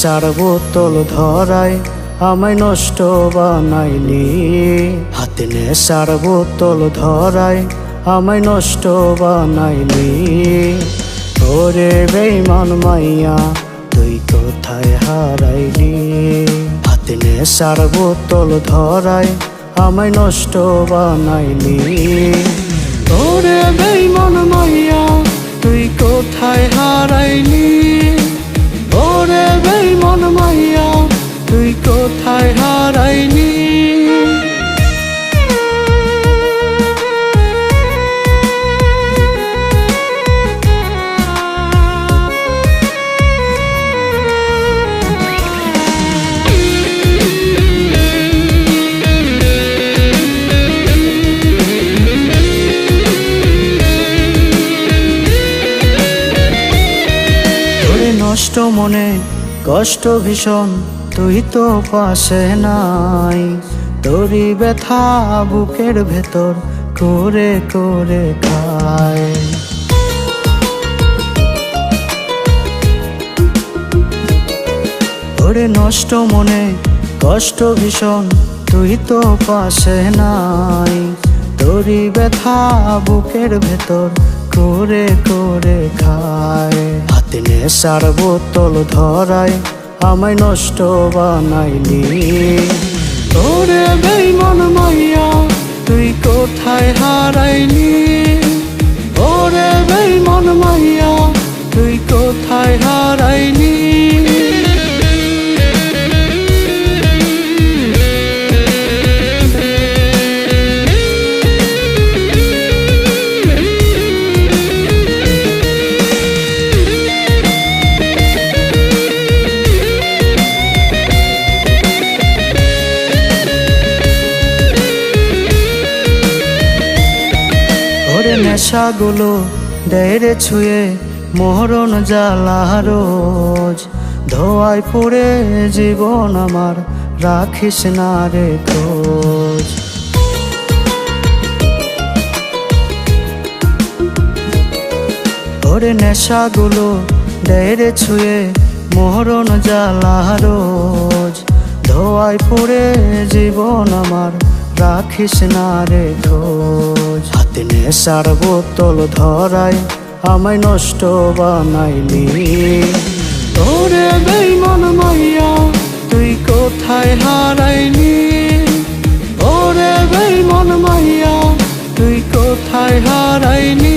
নেশার বোতল ধরায়, আমায় নষ্ট বানাইলি। হাতে নেশার বোতল ধরায়, আমায় নষ্ট বানাইলি। ওরে বেইমান মাইয়া, তুই কোথায় হারাইলি? হাতে নেশার বোতল ধরায়, আমায় নষ্ট বানাইলি। ওরে বেইমান মাইয়া, তুই কোথায় হারাইলি? কোথায় হারাইলি ওরে নষ্ট মনে কষ্ট ভীষণ। তুই তো পাশে নাই। তোরই ব্যথা বুকের ভেতর করে করে খায়। ওরে নষ্ট মনে কষ্ট ভীষণ, তুই তো পাশে নাই। তোরই ব্যথা বুকের ভেতর করে করে খায়। হাতে নেশার বোতল ধরায় আমায় নষ্ট বানাইলি। তোরে বেইমান মাইয়া নেশাগুলো দেরে ছুঁয়ে মরণ জ্বালা রোজ। ধোয়ায় পড়ে জীবন আমার, রাখিস না রে খোঁজ। ওরে নেশাগুলো দেরে ছুঁয়ে মরণ জ্বালা রোজ। ধোয়ায় পড়ে জীবন আমার, রাখিস না রে খোঁজ। নেশার বোতল ধরাই আমায় নষ্ট বানাইলি। তোরে বেইমান মাইয়া, তুই কোথায় হারাইলি? ওরে বেইমান মাইয়া, তুই কোথায় হারাইলি?